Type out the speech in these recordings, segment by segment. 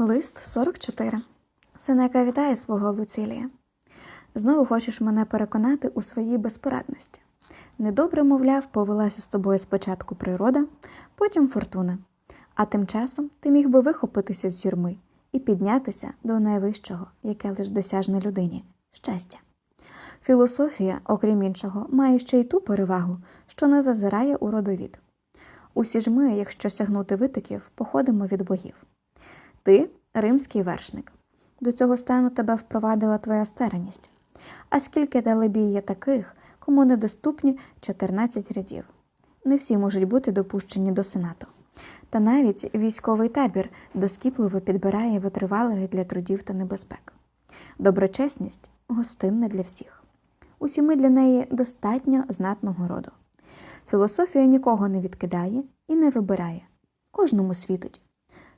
Лист 44. Сенека вітає свого Луцілія. Знову хочеш мене переконати у своїй безпорадності. Недобре, мовляв, повелася з тобою спочатку природа, потім фортуна. А тим часом ти міг би вихопитися з юрми і піднятися до найвищого, яке лиш досяжне людині щастя. Філософія, окрім іншого, має ще й ту перевагу, що не зазирає у родовід. Усі ж ми, якщо сягнути витоків, походимо від богів. Ти римський вершник. До цього стану тебе впровадила твоя стараність. А скільки далебі є таких, кому недоступні 14 рядів. Не всі можуть бути допущені до сенату. Та навіть військовий табір доскіпливо підбирає витривалих для трудів та небезпек. Доброчесність гостинна для всіх. Усі ми для неї достатньо знатного роду. Філософія нікого не відкидає і не вибирає, кожному світить.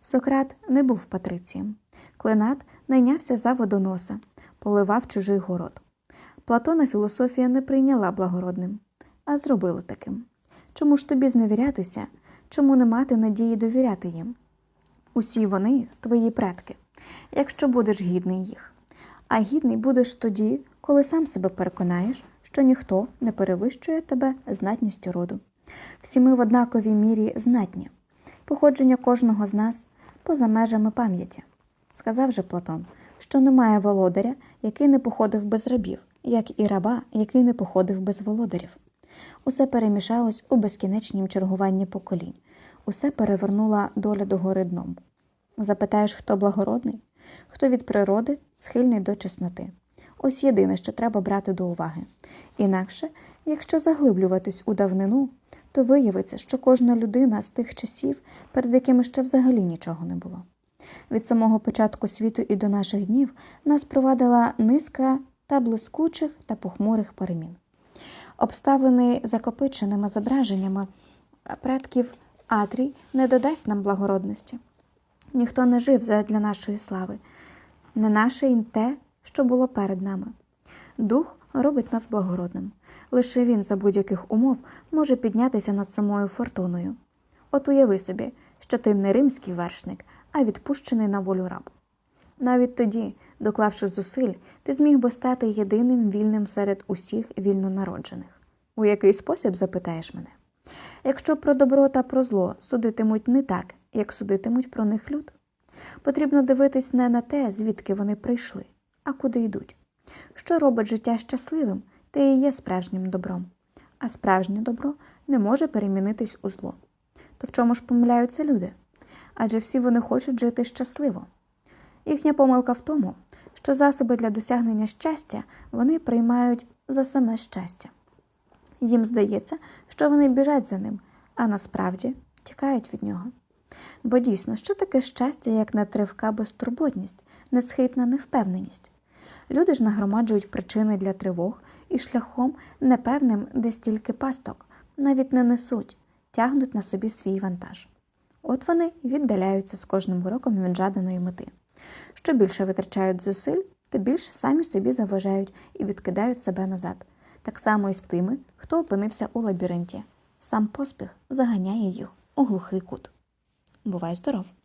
Сократ не був патрицієм. Клинат найнявся за водоноса, поливав чужий город. Платона філософія не прийняла благородним, а зробила таким. Чому ж тобі зневірятися, чому не мати надії довіряти їм? Усі вони твої предки, якщо будеш гідний їх. А гідний будеш тоді, коли сам себе переконаєш, що ніхто не перевищує тебе знатністю роду. Всі ми в однаковій мірі знатні. Походження кожного з нас поза межами пам'яті. Сказав же Платон, що немає володаря, який не походив без рабів, як і раба, який не походив без володарів. Усе перемішалось у безкінечнім чергуванні поколінь, усе перевернула доля догори дном. Запитаєш, хто благородний, хто від природи схильний до чесноти. Ось єдине, що треба брати до уваги. Інакше, якщо заглиблюватись у давнину, то виявиться, що кожна людина з тих часів, перед якими ще взагалі нічого не було. Від самого початку світу і до наших днів нас провадила низка та блискучих та похмурих перемін. Обставлений закопиченими зображеннями предків Атрій не додасть нам благородності. Ніхто не жив задля нашої слави, не наше й те, що було перед нами. Дух робить нас благородним. Лише він за будь-яких умов може піднятися над самою фортуною. От уяви собі, що ти не римський вершник, а відпущений на волю раб. Навіть тоді, доклавши зусиль, ти зміг би стати єдиним вільним серед усіх вільнонароджених. У який спосіб запитаєш мене? Якщо про добро та про зло судитимуть не так, як судитимуть про них люд, потрібно дивитись не на те, звідки вони прийшли, а куди йдуть. Що робить життя щасливим, те і є справжнім добром, а справжнє добро не може перемінитись у зло. То в чому ж помиляються люди? Адже всі вони хочуть жити щасливо. Їхня помилка в тому, що засоби для досягнення щастя вони приймають за саме щастя. Їм здається, що вони біжать за ним, а насправді тікають від нього. Бо дійсно, що таке щастя, як нетривка безтурботність, несхитна невпевненість? Люди ж нагромаджують причини для тривог і шляхом непевним, де стільки пасток, навіть не несуть, тягнуть на собі свій вантаж. От вони віддаляються з кожним роком від жаданої мети. Що більше витрачають зусиль, то більше самі собі заважають і відкидають себе назад. Так само і з тими, хто опинився у лабіринті. Сам поспіх заганяє їх у глухий кут. Бувай здоров!